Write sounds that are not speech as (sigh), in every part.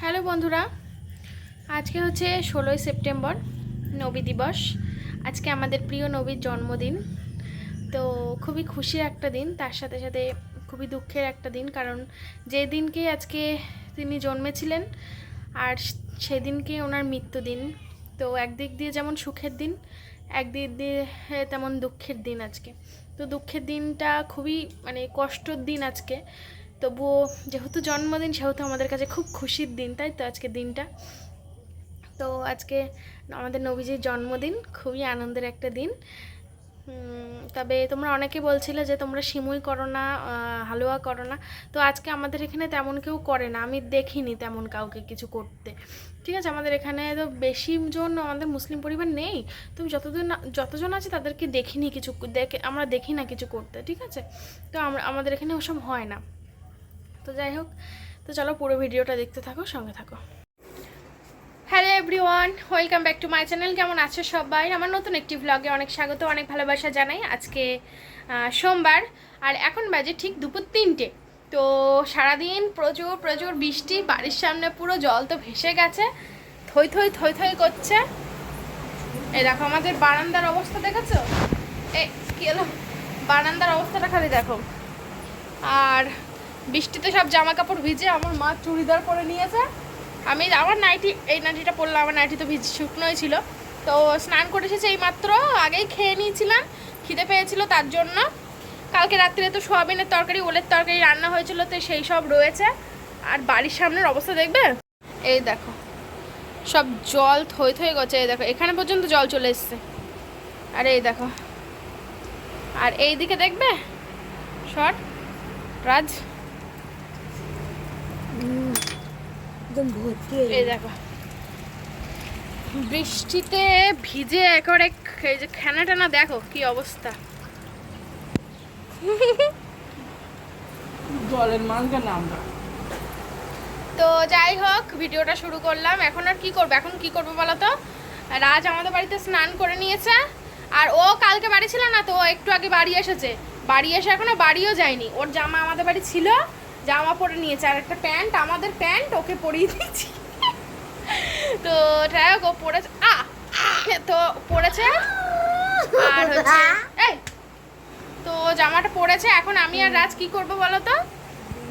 Hello বন্ধুরা, আজকে হচ্ছে ষোলোই সেপ্টেম্বর নবী দিবস। আজকে আমাদের প্রিয় নবীর জন্মদিন। তো খুবই খুশির একটা দিন, তার সাথে সাথে খুবই দুঃখের একটা দিন, কারণ যে দিনকে আজকে তিনি জন্মেছিলেন আর সেদিনকে ওনার মৃত্যুদিন। তো একদিক দিয়ে যেমন সুখের দিন, একদিক দিয়ে তেমন দুঃখের দিন আজকে। তো দুঃখের দিনটা খুবই মানে কষ্টর দিন আজকে। তবুও যেহেতু জন্মদিন, সেহেতু আমাদের কাছে খুব খুশির দিন, তাই তো আজকে দিনটা? তো আজকে আমাদের নবীজির জন্মদিন, খুবই আনন্দের একটা দিন। তবে তোমরা অনেকে বলছিলে যে তোমরা সিমুই করো না হালুয়া করো না। তো আজকে আমাদের এখানে তেমন কেউ করে না, আমি দেখিনি তেমন কাউকে কিছু করতে। ঠিক আছে, আমাদের এখানে তো বেশি জন আমাদের মুসলিম পরিবার নেই। তুমি যতদিন যতজন আছে তাদেরকে দেখিনি কিছু, দেখে, আমরা দেখি না কিছু করতে, ঠিক আছে? তো আমরা আমাদের এখানে ওসব হয় না। তো যাই হোক, তো চলো পুরো ভিডিওটা দেখতে থাকো, সঙ্গে থাকো। Hello everyone welcome back to my channel কেমন আছো সবাই? আমার নতুন একটি ভ্লগে অনেক স্বাগত, অনেক ভালোবাসা জানাই আজকে সোমবার। আর এখন বাজে ঠিক দুপুর তিনটে। তো সারাদিন প্রচুর প্রচুর বৃষ্টি, বাড়ির সামনে পুরো জল তো ভেসে গেছে। থই থই থই থই করছে। এই দেখো আমাদের বারান্দার অবস্থা দেখেছ? এ, কি হলো? বারান্দার অবস্থাটা খালি দেখো। আর বৃষ্টিতে সব জামা কাপড় ভিজে আমার মা চুড়িদার পরে নিয়েছে। আমি আমার নাইটি, এই নাইটিটা পরলাম, আমার নাইটি তো ভিজ, শুকনোই ছিল। তো স্নান করে এসেছে এই মাত্র আগেই খেয়ে নিয়েছিলাম, খিদে পেয়েছিল তার জন্য। কালকে রাত্রে তো সোয়াবিনের তরকারি, ওলের তরকারি রান্না হয়েছিল, তো সেই সব রয়েছে। আর বাড়ির সামনের অবস্থা দেখবে? এই দেখো, সব জল থই থই গেছে, এই দেখো, এখানে পর্যন্ত জল চলে এসছে। আর এই দেখো, আর এই দিকে দেখবে? শর্ট রাজ। একদম ভর্তি এই দেখো। বৃষ্টিতে ভিজে একেবারে এই যে খেনা টেনা দেখো কি অবস্থা। জলের মানকে নামটা তো যাই হোক ভিডিওটা শুরু করলাম। এখন আর কি করব? এখন কি করব বলো তো? রাজ আমাদের বাড়িতে স্নান করে নিয়েছে। আর ও কালকে বাড়ি ছিল না তো ও একটু আগে বাড়ি এসেছে। বাড়ি এসে এখনও বাড়িও যায়নি। ওর জামা আমাদের বাড়ি ছিল। জামা পরে নিয়েছে, আর একটা প্যান্ট, আমাদের প্যান্ট ওকে পরিয়ে দিয়েছি। তো যাই হোক, ও পরেছে, আ, তো পরেছে। আর হচ্ছে তো জামাটা পরেছে, এখন আমি আর রাজ কি করব বলো তো?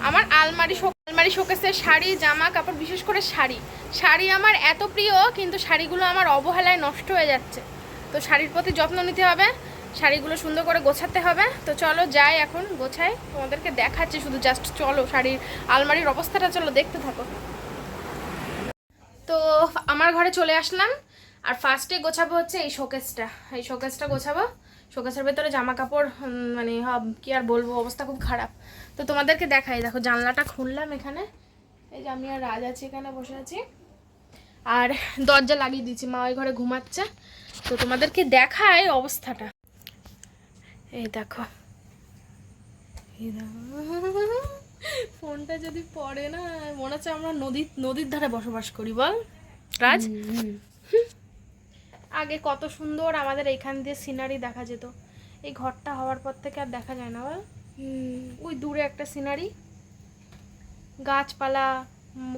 আমার আলমারি আলমারি শোকেসের শাড়ি, জামা কাপড়, বিশেষ করে শাড়ি। শাড়ি আমার এত প্রিয়, কিন্তু শাড়িগুলো আমার অবহেলায় নষ্ট হয়ে যাচ্ছে। তো শাড়ির প্রতি যত্ন নিতে হবে। শাড়িগুলো সুন্দর করে গোছাতে হবে। তো চলো যাই এখন, গোছাই। তোমাদেরকে দেখাচ্ছি শুধু জাস্ট চলো শাড়ির আলমারির অবস্থাটা, চলো দেখতে থাকো। তো আমার ঘরে চলে আসলাম, আর ফার্স্টে গোছাবো হচ্ছে এই শোকেসটা এই শোকেসটা গোছাবো। শোকেসের ভেতরে জামা কাপড় মানে কি আর বলব, অবস্থা খুব খারাপ। তো তোমাদেরকে দেখাই, দেখো জানলাটা খুললাম এখানে। এই যে আমি আর রাজ আছি এখানে বসে আছি। আর দরজা লাগিয়ে দিয়েছি, মা ওই ঘরে ঘুমাচ্ছে। তো তোমাদেরকে দেখায় অবস্থাটা। এই দেখো। ফোনটা যদি পড়ে না মনে হচ্ছে আমরা নদীর নদীর ধারে বসবাস করি বল? রাজ? আগে কত সুন্দর আমাদের এইখান দিয়ে সিনারি দেখা যেত। এই ঘরটা হওয়ার পর থেকে আর দেখা যায় না বল? ওই দূরে একটা সিনারি গাছপালা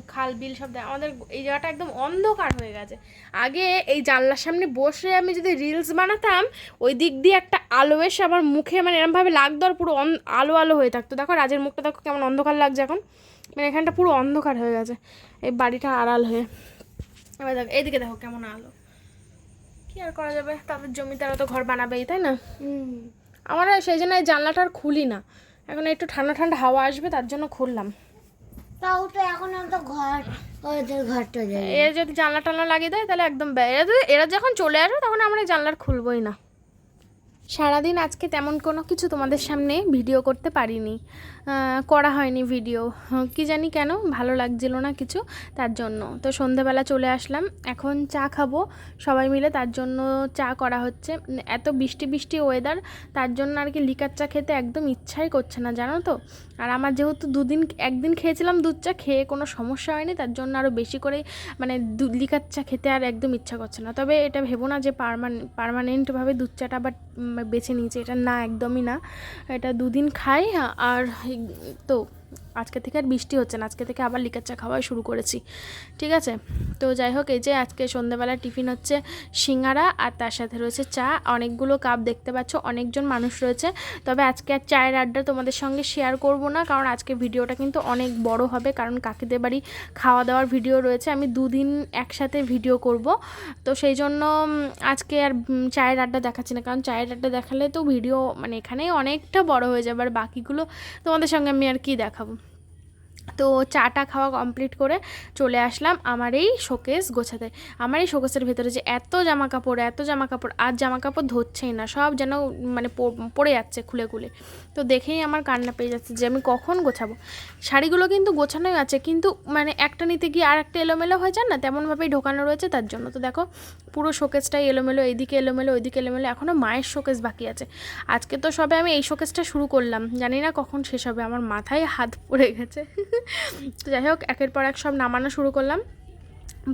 খাল বিল সব দেখ- আমাদের এই জায়গাটা একদম অন্ধকার হয়ে গেছে। আগে এই জানলার সামনে বসে আমি যদি রিলস বানাতাম ওই দিক দিয়ে একটা আলো এসে আমার মুখে মানে এরমভাবে লাগতো আর পুরো অন- আলো আলো হয়ে থাকতো। দেখো রাজের মুখটা দেখো কেমন অন্ধকার লাগছে এখন। মানে এখানটা পুরো অন্ধকার হয়ে গেছে। এই বাড়িটা আড়াল হয়ে। এবার দেখো এইদিকে দেখো কেমন আলো। কি আর করা যাবে? তাদের জমিতে তো ঘর বানাবেই তাই না? আমার সেই জন্য এই জানলাটা আর খুলি না। এখন একটু ঠান্ডা ঠান্ডা হাওয়া আসবে তার জন্য খুললাম। তাও তো এখন তো ঘর ওদের ঘরটা যাবে এরা যদি জানলা টানলা লাগিয়ে দেয়, তাহলে একদম এরা যখন চলে আসবে, তখন আমরা জানলার খুলবই না। সারাদিন আজকে তেমন কোনো কিছু তোমাদের সামনে ভিডিও করতে পারিনি। করা হয়নি ভিডিও। কি জানি কেন, ভালো লাগছিল না কিছু, তার জন্য। তো সন্ধেবেলা চলে আসলাম, এখন চা খাব সবাই মিলে, তার জন্য চা করা হচ্ছে। এত বৃষ্টি বৃষ্টি ওয়েদার তার জন্য আর কি লিকার চা খেতে একদম ইচ্ছাই করছে না, জানো তো? আর আমার যেহেতু দুদিন, একদিন খেয়েছিলাম দুধ চা, খেয়ে কোনো সমস্যা হয়নি, তার জন্য আরও বেশি করে মানে দুধ, লিকার চা খেতে আর একদম ইচ্ছা করছে না। তবে এটা ভেবো না যে পারমান পারমানেন্টভাবে দুধ চাটা আবার বেছে নিয়েছে, এটা না, একদমই না। এটা দুদিন খাই, আর তো আজকে থেকে আর বৃষ্টি হচ্ছে না, আজকে থেকে আবার লিকার চা খাওয়া শুরু করেছি, ঠিক আছে? তো যাই হোক, এই যে আজকে সন্ধ্যেবেলা টিফিন হচ্ছে সিঙ্গারা আর তার সাথে রয়েছে চা, অনেকগুলো কাপ দেখতে পাচ্ছ, অনেকজন মানুষ রয়েছে। তবে আজকে আর চায়ের আড্ডা তোমাদের সঙ্গে শেয়ার করব না, কারণ আজকে ভিডিওটা কিন্তু অনেক বড় হবে, কারণ কাকিদের বাড়ি খাওয়া দাওয়ার ভিডিও রয়েছে, আমি দুদিন একসাথে ভিডিও করব। তো সেই জন্য আজকে আর চায়ের আড্ডা দেখাচ্ছি না, কারণ চায়ের আড্ডা দেখালে তো ভিডিও মানে এখানেই অনেকটা বড় হয়ে যাবে, আর বাকিগুলো তোমাদের সঙ্গে আমি আর কি দেখাবো? Gustavo. তো চাটা খাওয়া কমপ্লিট করে চলে আসলাম আমার এই শোকেস গোছাতে। আমার এই শোকেসের ভেতরে যে এত জামা কাপড় এত জামা কাপড় আর জামা কাপড় ধরছেই না, সব যেন মানে পড়ে যাচ্ছে খুলে খুলে। তো দেখেই আমার কান্না পেয়ে যাচ্ছে যে আমি কখন গোছাবো। শাড়িগুলো কিন্তু গোছানোই আছে, কিন্তু মানে একটা নিতে গিয়ে আর একটা এলোমেলো হয়ে যায় না, তেমনভাবেই ঢোকানো রয়েছে তার জন্য। তো দেখো, পুরো শোকেসটাই এলোমেলো এইদিকে এলোমেলো, ওইদিকে এলোমেলো, এখনও মায়ের শোকেস বাকি আছে। আজকে তো সবে আমি এই শোকেসটা শুরু করলাম, জানি না কখন শেষ হবে, আমার মাথায় হাত পড়ে গেছে। যাই হোক একের পর এক সব নামানো শুরু করলাম।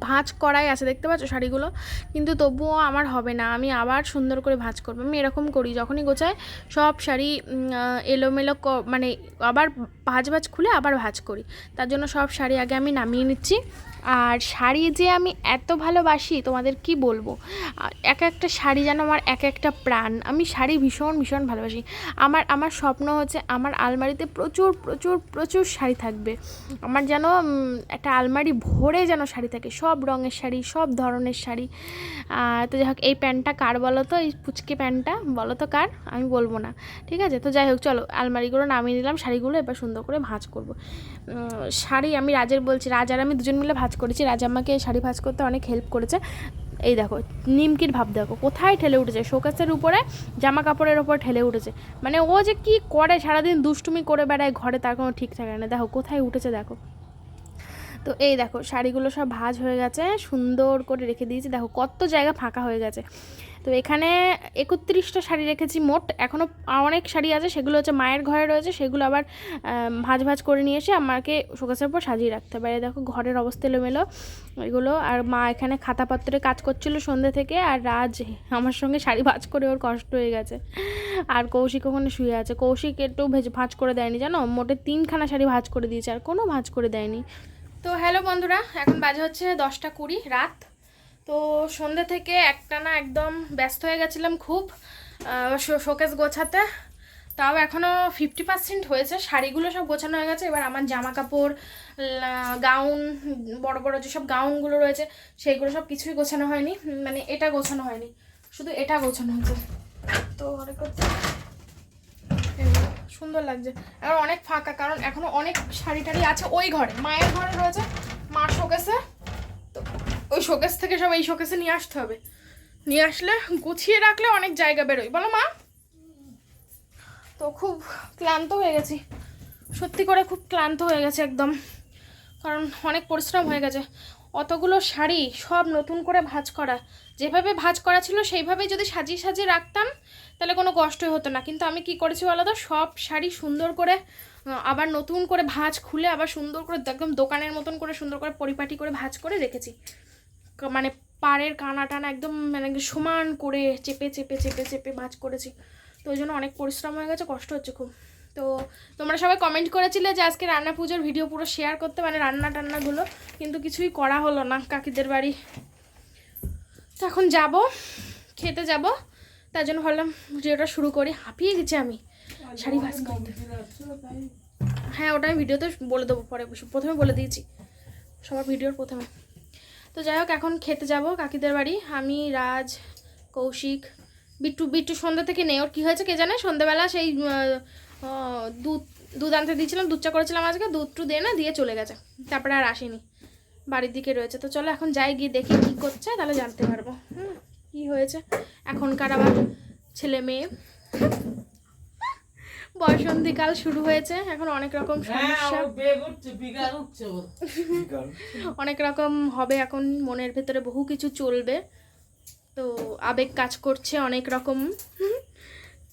ভাঁজ করাই আছে, দেখতে পাচ্ছ শাড়িগুলো? কিন্তু তবুও আমার হবে না, আমি আবার সুন্দর করে ভাঁজ করব। আমি এরকম করি, যখনই গোছাই সব শাড়ি এলোমেলো মানে আবার ভাঁজ ভাঁজ খুলে আবার ভাঁজ করি। তার জন্য সব শাড়ি আগে আমি নামিয়ে নিচ্ছি। আর শাড়ি যে আমি এত ভালোবাসি, তোমাদের কি বলব? এক একটা শাড়ি যেন আমার এক একটা প্রাণ। আমি শাড়ি ভীষণ ভীষণ ভালোবাসি। আমার আমার স্বপ্ন হচ্ছে আমার আলমারিতে প্রচুর প্রচুর প্রচুর শাড়ি থাকবে। আমার যেন একটা আলমারি ভরে যেন শাড়ি থাকে। সব রঙের শাড়ি, সব ধরনের শাড়ি। তো যাই হোক এই প্যান্টটা কার বলো তো? এই পুচকে প্যান্টটা, বলো তো কার? আমি বলব না, ঠিক আছে? তো যাই হোক চলো, আলমারিগুলো নামিয়ে নিলাম, শাড়িগুলো এবার সুন্দর করে ভাঁজ করব। শাড়ি আমি রাজের বলছি, রাজ আর আমি দুজন মিলে ভাঁজ করেছি। রাজ আমাকে শাড়ি ভাঁজ করতে অনেক হেল্প করেছে। এই দেখো, নিমকির ভাব দেখো, কোথায় ঠেলে উঠেছে? শোকেসের উপরে জামা কাপড়ের ওপর ঠেলে উঠেছে। মানে ও যে কি করে সারাদিন দুষ্টুমি করে বেড়ায় ঘরে, তার কোনো ঠিক থাকে না। দেখো, কোথায় উঠেছে দেখো। তো এই দেখো, শাড়িগুলো সব ভাঁজ হয়ে গেছে, সুন্দর করে রেখে দিয়েছি। দেখো, কত জায়গা ফাঁকা হয়ে গেছে। তো এখানে একত্রিশটা শাড়ি রেখেছি মোট এখনও অনেক শাড়ি আছে, সেগুলো হচ্ছে মায়ের ঘরে রয়েছে, সেগুলো আবার ভাঁজ ভাঁজ করে নিয়ে এসে আমাকে শোকেসের উপর সাজিয়ে রাখতে পারে দেখো, ঘরের অবস্থা এলোমেলো, এগুলো, আর মা এখানে খাতাপত্রে কাজ করছিল সন্ধ্যে থেকে, আর রাজ আমার সঙ্গে শাড়ি ভাঁজ করে ওর কষ্ট হয়ে গেছে। আর কৌশিক ওখানে শুয়ে আছে। কৌশিক একটু ভেজ, ভাঁজ করে দেয়নি, জানো? মোটে তিনখানা শাড়ি ভাঁজ করে দিয়েছে, আর কোনো ভাঁজ করে দেয়নি। তো হ্যালো বন্ধুরা, এখন বাজে হচ্ছে দশটা কুড়ি রাত। তো সন্ধ্যে থেকে একটানা একদম ব্যস্ত হয়ে গেছিলাম খুব শোকেস গোছাতে। তাও এখনও ফিফটি পার্সেন্ট হয়েছে, শাড়িগুলো সব গোছানো হয়ে গেছে। এবার আমার জামা কাপড় গাউন, বড় বড় যেসব গাউনগুলো রয়েছে, সেইগুলো সব কিছুই গোছানো হয়নি। মানে এটা গোছানো হয়নি, শুধু এটা গোছানো হয়েছে। তো অনেক সুন্দর লাগছে। এখন অনেক ফাঁকা, কারণ এখনও অনেক শাড়ি টাড়ি আছে ওই ঘরে। মায়ের ঘরে রয়েছে, মার শোকেসে। তো ওই শোকেস থেকে সব এই শোকেসে নিয়ে আসতে হবে। নিয়ে আসলে গুছিয়ে রাখলে অনেক জায়গা বেরোয়। বলো মা। তো খুব ক্লান্ত হয়ে গেছি। সত্যি করে খুব ক্লান্ত হয়ে গেছে একদম। কারণ অনেক পরিশ্রম হয়ে গেছে। অতগুলো শাড়ি সব নতুন করে ভাঁজ করা। যেভাবে ভাঁজ করা ছিল, সেইভাবেই যদি সাজিয়ে সাজিয়ে রাখতাম, তাহলে কোনো কষ্টই হতো না। কিন্তু আমি কি করেছি বলো তো? সব শাড়ি সুন্দর করে আবার নতুন করে ভাঁজ খুলে, আবার সুন্দর করে একদম দোকানের মতন করে, সুন্দর করে পরিপাটি করে ভাঁজ করে রেখেছি। মানে পাড়ের কানা টানা একদম মানে সমান করে চেপে চেপে চেপে চেপে ভাঁজ করেছি। তো ওই জন্য অনেক পরিশ্রম হয়ে গেছে, কষ্ট হচ্ছে খুব। তো তোমরা সবাই কমেন্ট করেছিলে যে আজকে রান্না পুজোর ভিডিও পুরো শেয়ার করতে মানে রান্না টান্নাগুলো, কিন্তু কিছুই করা হলো না কাকিদের বাড়ি। তো এখন যাব, খেতে যাব, তার জন্য ভাবলাম ভিডিওটা শুরু করি। হাঁপিয়ে গেছি আমি, শাড়ি ভাজ করতে। হ্যাঁ ওটা আমি ভিডিওতে বলে দেবো পরে, প্রথমে বলে দিয়েছি, সবার ভিডিওর প্রথমে। তো যাই হোক, এখন খেতে যাব কাকিদের বাড়ি। আমি, রাজ, কৌশিক, বিট্টু বিট্টু সন্ধ্যা থেকে নেই, ওর কী হয়েছে কে জানে? সন্ধ্যাবেলা সেই দুধ দুধ আনতে দিয়েছিলাম দুধ চা করেছিলাম আজকে দুধ টু দিয়ে না দিয়ে চলে গেছে। তারপরে আর আসেনি। বাড়ির দিকে রয়েছে। তো চলো এখন যাই গিয়ে দেখি কী করছে তাহলে জানতে পারব। হুম কী হয়েছে? এখনকার আবার ছেলে মেয়ে। বয়সন্ধিকাল শুরু হয়েছে এখন অনেক রকম সমস্যা। অনেক রকম হবে এখন মনের ভেতরে বহু কিছু চলবে। তো আবেগ কাজ করছে অনেক রকম।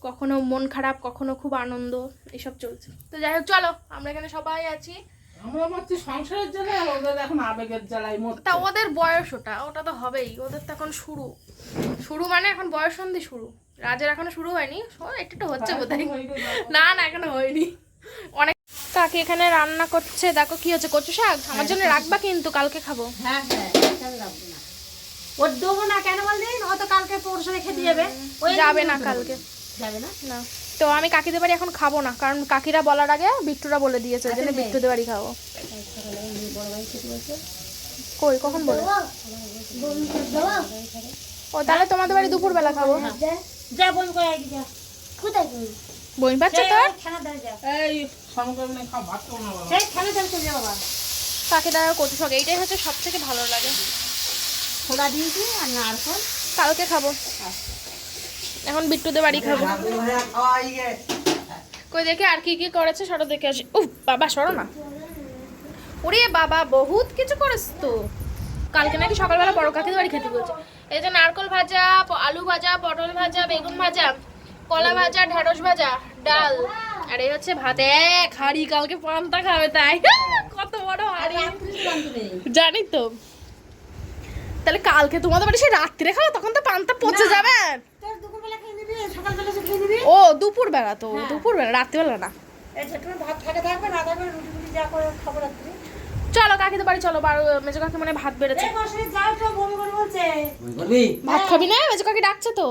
কখনো মন খারাপ কখনো খুব আনন্দ এসব চলছে। তো যাই হোক চলো আমরা এখানে সবাই আছি। আমরা সংসারের জ্বালায় ওদের এখন আবেগের জ্বালায় তা ওদের বয়স ওটা ওটা তো হবেই ওদের তো এখন শুরু। শুরু মানে এখন বয়স সন্ধি শুরু। রাজের এখনও শুরু হয়নি একটু একটু হচ্ছে হয়ে গেল। না না এখনও হয়নি। অনেক কাকি এখানে রান্না করছে। দেখো কি হচ্ছে কচু শাক? আমার জন্য রাখবা কিন্তু কালকে খাব। হ্যাঁ হ্যাঁ ওর দেবো না কেন বলদিন ও তো কালকে পরশু রেখে দিয়ে যাবে না কালকে। যাবে না? না। তো আমি কাকিদের বাড়ি এখন খাব না কারণ কাকিরা বলার আগে বিট্টুরা বলে দিয়েছে ওই জন্য বিট্টুদের বাড়ি খাব। কই কখন বলে? ও তাহলে তোমাদের বাড়ি দুপুর বেলা খাব। যা বোন করে যা কোথায় বই পাচ্ছে তোর? খানা দাও যা। এই সমকরণে খাও ভাত খাও না বাবা। সেই খানা দাও চলে যা বাবা। কাকিরা কচু শাক এইটাই হচ্ছে সব থেকে ভালো লাগে। খোলা দিয়েছি আর নারকল। কালকে খাব। এখন বিট্টুদের বাড়ি খাব। কই দেখে আর কি কি করেছে সরো দেখে আসি। উফ বাবা সরো না। ওরে বাবা বহুত কিছু করেছ তো। কালকে নাকি সকালবেলা বড় কাকিদের বাড়ি খেতে বলছে। এই যে নারকল ভাজা আলু ভাজা পটল ভাজা বেগুন ভাজা কলা ভাজা ঢেঁড়স ভাজা ডাল। আর এই হচ্ছে ভাত। এক হাড়ি কালকে পান্তা খাবে তাই। কত বড় হাড়ি। জানি তো। তাহলে কালকে তোমাদের বাড়ি সে রাত্রে খাও তখন তো পান্তা পচে যাবে। রুটি ফুটি যা করে খাব রাত্রি। চলো কাকিদের বাড়ি চলো বারো মেজো কাকি মানে ভাত বেড়েছে। তো ভাত খাবি না? মেজো কাকি ডাকছে তো।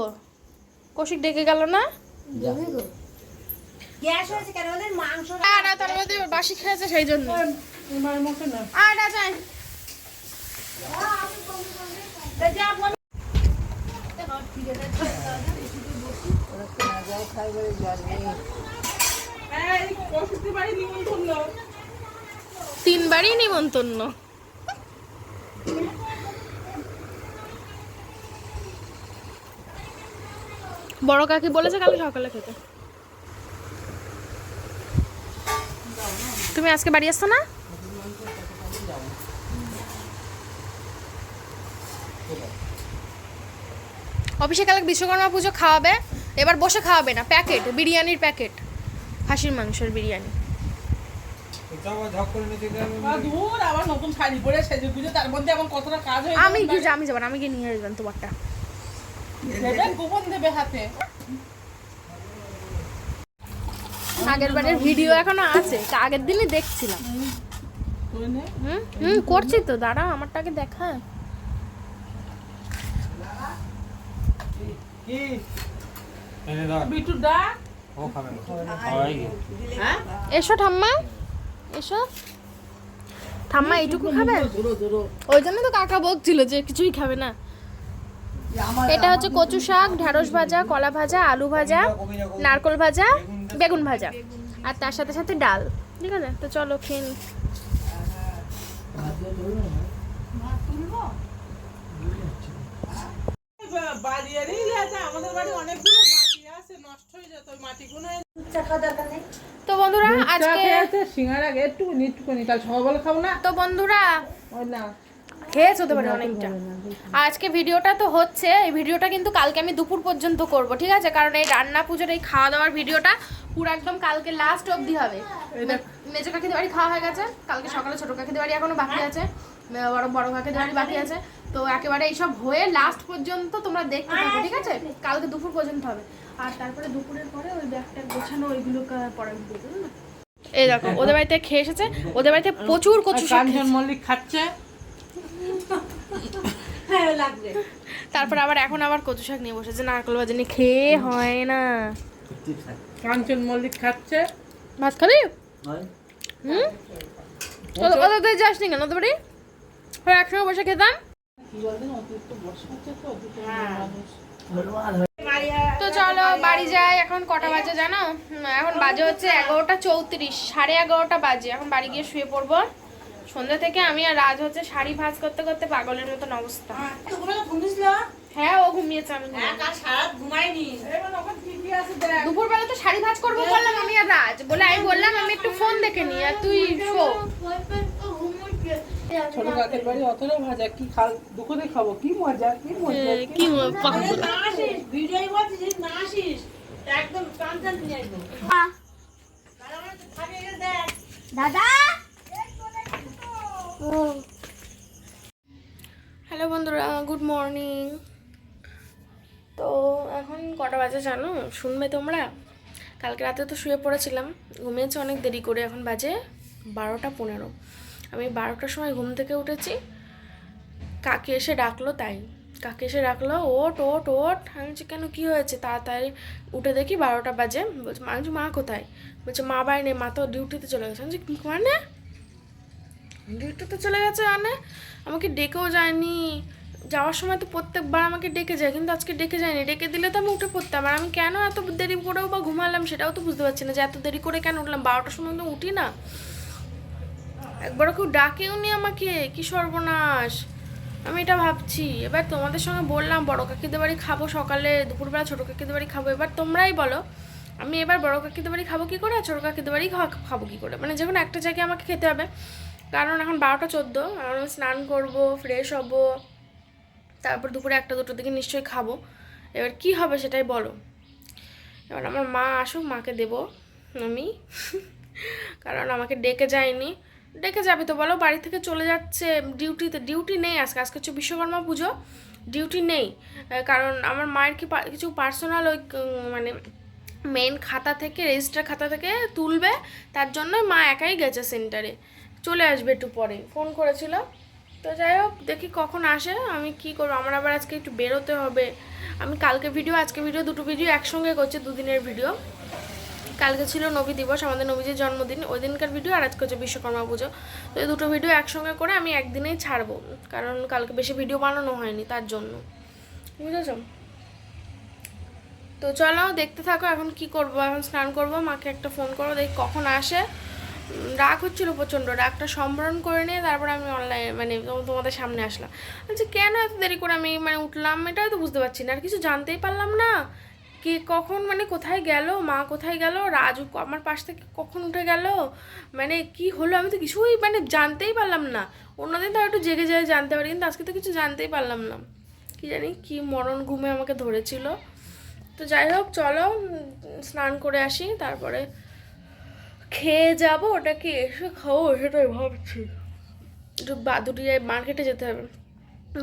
কৌশিক ডেকে গেল না? গ্যাস হয়েছে কেন? বলেন মাংস আর তার মধ্যে বাসি খেয়েছে সেই জন্য। না। আর না যাই তিনবারই নিমন্ত্রণ। বড় কাকি বলেছে কালকে সকালে খেতে। তুমি আজকে বাড়ি আসছো না? অফিসে কালকে বিশ্বকর্মা পুজো খাওয়াবে। এবার বসে খাওয়াবে না প্যাকেট বিরিয়ানির প্যাকেট খাসির মাংসের বিরিয়ানি। আর দূর আবার নতুন শাড়ি পরে সেজে গুজে তার মধ্যে এখন কতটা কাজ আমি কি আমি যাব না, আমি গিয়ে নিয়ে আসবেন তোমারটা। সেটা গোপন দেবে হাতে। আগের বারের ভিডিও এখনও আছে তা আগের দিনই দেখছিলাম। হুম করছি তো দাঁড়া আমারটাকে দেখা। হ্যাঁ এসো ঠাম্মা। এসো। ঠাম্মা এইটুকু খাবে? ওই জন্য তো কাকা বকছিল যে কিছুই খাবে না। এটা হচ্ছে কচু শাক ঢেঁড়স ভাজা কলা ভাজা আলু ভাজা নারকল ভাজা বেগুন ভাজা। আর তার সাথে সাথে ডাল। ঠিক আছে? তো চলো খেয়ে নিই। বাড়ি আমাদের বাড়ি অনেকগুলো হয়ে তো বন্ধুরা আজকে আছে সিঙ্গার আগে একটু কাল সকালবেলা খাব না। তো বন্ধুরা না। খেয়েছ হতে পারে অনেকটা। আজকে ভিডিওটা তো হচ্ছে এই ভিডিওটা কিন্তু কালকে আমি দুপুর পর্যন্ত করব ঠিক আছে? কারণ এই রান্না পুজোর এই খাওয়া দাওয়ার ভিডিওটা পুরো একদম কালকে লাস্ট অবধি হবে। মেজো কাকিদের বাড়ি খাওয়া হয়ে গেছে কালকে সকালে ছোট কাকিদের বাড়ি এখনও বাকি আছে বড় বড় কাকিদের বাড়ি বাকি আছে। তো একেবারে এইসব হয়ে লাস্ট পর্যন্ত তোমরা দেখতে থাকো ঠিক আছে? কালকে দুপুর পর্যন্ত হবে। আর তারপরে দুপুরের পরে ওই ব্যাগটা গোছানো ওইগুলো পরে না? এই দেখো ওদের বাড়িতে খেয়ে এসেছে ওদের বাড়িতে প্রচুর কচু শাক কাঞ্চন মল্লিক খাচ্ছে। হ্যাঁ লাগবে। তারপর আবার এখন আবার কচু শাক নিয়ে বসেছে নারকেল ভাজা খেয়ে হয় না। কাঞ্চন মল্লিক খাচ্ছে। ভাত খাবি হুম? ওদের ওদের বাড়ি যাস নি কেন ওদের বাড়ি? ওরা একসঙ্গে বসে খেতাম। কি বলতেন অতিরিক্ত বর্ষা হচ্ছে তো তো চলো বাড়ি যাই। এখন কটা বাজে জানো? এখন বাজে হচ্ছে এগারোটা চৌত্রিশ সাড়ে এগারোটা বাজে। এখন বাড়ি গিয়ে শুয়ে পড়ব। সন্ধ্যা থেকে আমি আর রাজ হচ্ছে শাড়ি ভাঁজ করতে করতে পাগলের মতন অবস্থা। হ্যাঁ ও ঘুমিয়েছে আমি ঘুমিয়ে কাল সারা ঘুমাইনি। এবার ওখানে কি কি আছে দেখ। দুপুরবেলা তো শাড়ি ভাঁজ করব বললাম আমি আর রাজ। বলে আমি বললাম আমি একটু ফোন দেখে নি আর তুই শো। ছোট কাকের বাড়ি অতটা ভাজা কি খাল দুপুরে খাব? কি মজা কি মজা কি পাগল না আসিস ভিডিও বলছিস না আসিস। একদম কাঞ্চন নিয়ে আসব। খাবি এটা দেখ দাদা? হ্যালো বন্ধুরা গুড মর্নিং। তো এখন কটা বাজে জানো? শুনবে তোমরা? কালকে রাতে তো শুয়ে পড়েছিলাম। ঘুমিয়েছে অনেক দেরি করে এখন বাজে বারোটা পনেরো। আমি বারোটার সময় ঘুম থেকে উঠেছি। কাকে এসে ডাকলো তাই। কাকে এসে ডাকলো ওট ওট ওট আমি বলছি কেন? কী হয়েছে? তাড়াতাড়ি উঠে দেখি বারোটা বাজে। বলছে মা মা কোথায়? বলছে মা বাড়ি নেই মা তো ডিউটিতে চলে গেছে। আমি বলছি, মানে? ডিউটিতে চলে গেছে মানে? আমাকে ডেকেও যায়নি। যাওয়ার সময় তো প্রত্যেকবার আমাকে ডেকে যায় কিন্তু আজকে ডেকে যায়নি। ডেকে দিলে তো আমি উঠে পড়তাম। আর আমি কেন এত দেরি করেও বা ঘুমালাম সেটাও তো বুঝতে পারছি না যে এত দেরি করে কেন উঠলাম? বারোটার সময় তো উঠি না। একবারও কেউ ডাকেও নি আমাকে, কি সর্বনাশ। আমি এটা ভাবছি। এবার তোমাদের সঙ্গে বললাম, বড় কাকিদের বাড়ি খাব সকালে, দুপুরবেলা ছোটো কাকিদের বাড়ি খাব। এবার তোমরাই বলো, আমি এবার বড় কাকিদের বাড়ি খাব কি করে, আর ছোটো কাকিদের বাড়ি খাব কি করে? মানে যে কোনো একটা জায়গায় আমাকে খেতে হবে, কারণ এখন বারোটা চোদ্দ আমি স্নান করব ফ্রেশ হব, তারপর দুপুরে একটা দুটো দিকে নিশ্চয়ই খাব। এবার কি হবে সেটাই বলো। এবার আমার মা আসুক, মাকে দেবো আমি। (laughs) কারণ আমাকে ডেকে যায়নি। ডেকে যাবে তো বলো, বাড়ি থেকে চলে যাচ্ছে, ডিউটিতে, ডিউটি নেই আজকে আজকে হচ্ছে বিশ্বকর্মা পুজো, ডিউটি নেই কারণ আমার মায়ের কি কিছু পার্সোনাল ওই মানে মেন খাতা থেকে রেজিস্টার খাতা থেকে তুলবে, তার জন্য মা একাই গেছে সেন্টারে চলে আসবে একটু পরে ফোন করেছিল। তো যাই হোক, দেখি কখন আসে, আমি কি করব, আমার আবার আজকে একটু বেরোতে হবে। আমি কালকে ভিডিও আজকে ভিডিও দুটো ভিডিও একসঙ্গে করছি, দুদিনের ভিডিও কালকে ছিল নবী দিবস, আমাদের নবীজির জন্মদিন। ওই দিনকার ভিডিও আর আজকে হচ্ছে বিশ্বকর্মা পুজো। তো এই দুটো ভিডিও একসঙ্গে করে আমি একদিনেই ছাড়বো, কারণ কালকে বেশি ভিডিও বানানো হয়নি তার জন্য। বুঝেছ? তো চলো, দেখতে থাকো, এখন কি করব? এখন স্নান করব, মাকে একটা ফোন করব, দেখি কখন আসে। রাগ হচ্ছিল প্রচণ্ড, রাগটা সম্বরণ করে নিয়ে তারপর আমি অনলাইনে মানে তোমাদের সামনে আসলাম। বলছি, কেন এত দেরি করে আমি মানে উঠলাম? এটাই তো বুঝতে পারছি না, আর কিছু জানতেই পারলাম না। কি কখন মানে কোথায় গেল, মা কোথায় গেল, রাজু আমার পাশ থেকে কখন উঠে গেল? মানে কি হলো? আমি তো কিছুই মানে জানতেই পারলাম না। অন্যদিন তো একটু জেগে যায় জানতে পারি, কিন্তু আজকে তো কিছু জানতেই পারলাম না। কি জানি কি মরণ ঘুমে আমাকে ধরেছিল। তো যাই হোক, চলো স্নান করে আসি, তারপরে খেয়ে যাব। ওটা কি এসে খাব সেটাই ভাবছি। একটু বাদুরিয়ায় মার্কেটে যেতে হবে।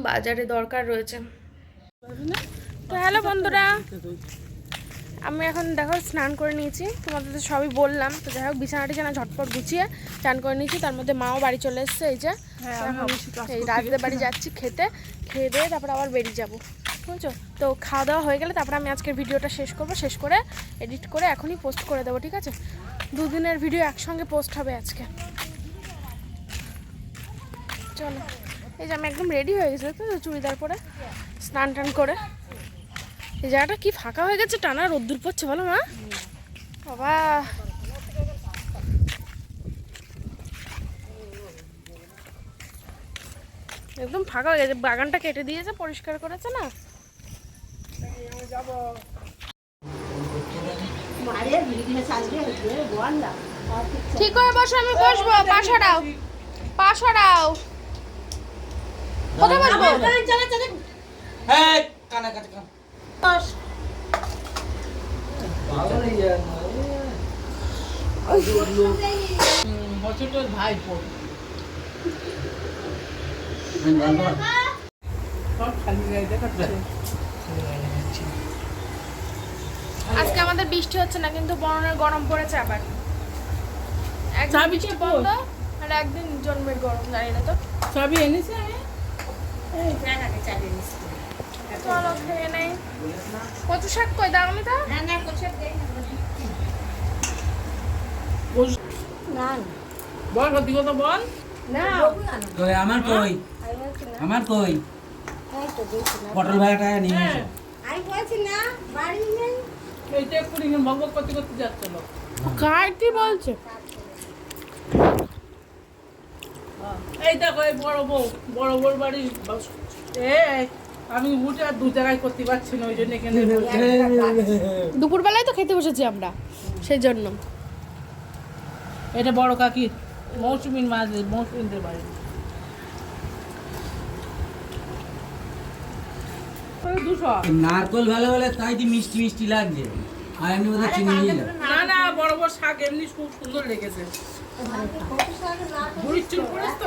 বাজারে দরকার রয়েছে। তো হ্যালো বন্ধুরা। আমি এখন দেখো স্নান করে নিয়েছি। তোমাদের তো সবই বললাম। তো যাই হোক বিছানাটি যেন ঝটপট গুছিয়ে চান করে নিয়েছি। তার মধ্যে মাও বাড়ি চলে এসছে এই যে। এখন এই রাজদের বাড়ি যাচ্ছি। খেতে। খেয়ে দিয়ে তারপর আবার বেরিয়ে যাব। বুঝছ? তো খাওয়া দাওয়া হয়ে গেলে তারপর আমি আজকের ভিডিওটা শেষ করব। শেষ করে এডিট করে এখনই পোস্ট করে দেবো ঠিক আছে? দুদিনের ভিডিও একসঙ্গে পোস্ট হবে আজকে। চলো। এই যে আমি একদম রেডি হয়ে গেছি তো চুড়িদার পরে স্নান টান করে। এই জায়গাটা কি ফাঁকা হয়ে গেছে? টানা রোদ্দুর পড়ছে, বলো মা। বাবা। একদম ফাঁকা হয়ে গেছে। বাগানটা কেটে দিয়েছে, পরিষ্কার করেছে না? ঠিক করে বসো, আমি বসবো। পা সরাও। পা সরাও। কোথায় বসবো? আজকে আমাদের বৃষ্টি হচ্ছে না কিন্তু বরণের গরম পড়েছে আবার। একদিন বৃষ্টি বন্ধ আর একদিন জন্মের গরম জানি না তো। সবই এনেছে? আমি চলো খেয়ে নেই। কচু শাক কই? দাও আমি তো। না না দেই বল না। কই আমার কই? আমার কই? পটল ভাড়াটা নিয়ে এসো। আমি বলছি না বাড়ি নেই। এইটা একটু ভগ ভগ করতে করতে যাচ্ছিল কার কি বলছে। এই দেখো বড় বউ বড় বউর বাড়ি এ আমি উঠে আর দু জায়গায় করতে পারছি না ওই জন্য এখানে দুপুরবেলায় তো খেতে বসেছি আমরা সেই জন্য। এটা বড় কাকি মৌসুমির মাছ মৌসুমিদের বাড়ি। দুশো। নারকল ভালো হলে তাই কি মিষ্টি মিষ্টি লাগছে। আর এমনি বোধহয় চিনি দিলাম না না বড় বড় শাক এমনি খুব সুন্দর লেগেছে। চুল পড়েছে তো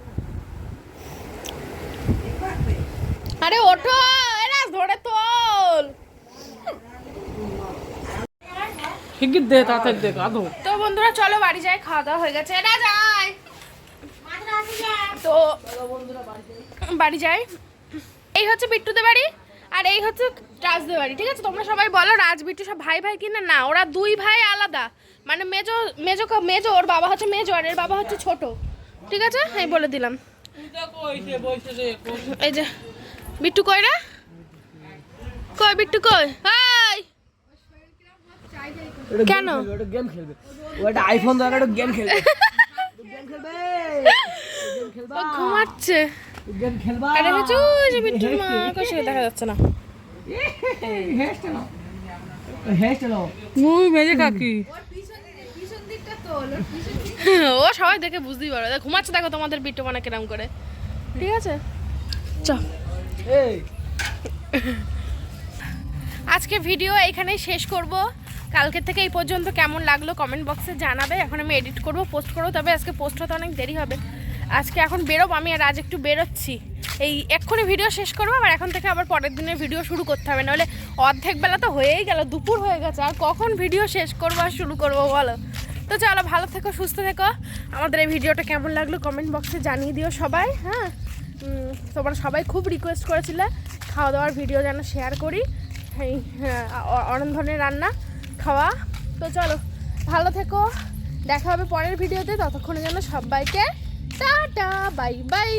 আরে ওঠো এরা ধরে তোল। শিগগির দে তাড়াতাড়ি দে গাধো তো বন্ধুরা চলো বাড়ি যাই খাওয়া দাওয়া হয়ে গেছে। এরা যাই তো বাড়ি যাই। এই হচ্ছে বিট্টুদের বাড়ি আর এই হচ্ছে রাজদের বাড়ি ঠিক আছে? তোমরা সবাই বলো রাজ বিট্টু সব ভাই ভাই কিনা? না ওরা দুই ভাই আলাদা। মানে মেজো মেজো কা- মেজো ওর বাবা হচ্ছে মেজো আর এর বাবা হচ্ছে ছোট। ঠিক আছে? আমি বলে দিলাম। এই যে বিট্টু কই রে? কই বিট্টু কই হাই কেন? ওটা গেম খেলবে। ও একটা আইফোন ধরে একটা গেম খেলবে। (laughs) গেম খেলবে ও ঘুমাচ্ছে। গেম খেলবা। আরে বেচু যে বিট্টুর মা কইছে দেখা যাচ্ছে না। মুই মেজে কাকি ও সবাই দেখে বুঝতেই পারবে। দেখ, ঘুমাচ্ছে দেখো তোমাদের বিট্টু মানে কিরম করে। ঠিক আছে? চ। এই আজকে ভিডিও এখানেই শেষ করব। কালকে থেকে এই পর্যন্ত কেমন লাগল কমেন্ট বক্সে জানাবে। এখন আমি এডিট করব পোস্ট করব, তবে আজকে পোস্ট হতে অনেক দেরি হবে। আজকে এখন বেরোবো আমি আর আজ একটু বেরোচ্ছি। এই এক্ষুনি ভিডিও শেষ করব, আবার এখন থেকে আবার পরের দিনের ভিডিও শুরু করতে হবে। নাহলে অর্ধেক বেলা তো হয়েই গেল, দুপুর হয়ে গেছে। আর কখন ভিডিও শেষ করব আর শুরু করব বলো? তো চলো, ভালো থেকো, সুস্থ থেকো। আমাদের এই ভিডিওটা কেমন লাগল কমেন্ট বক্সে জানিয়ে দিও সবাই হ্যাঁ? তোমরা সবাই খুব রিকোয়েস্ট করেছিলে খাওয়া দাওয়ার ভিডিও যেন শেয়ার করি। এই অনেক ধরনের রান্না, খাওয়া। তো চলো, ভালো থেকো। দেখা হবে পরের ভিডিওতে ততক্ষণে যেন সবাইকে টাটা বাই বাই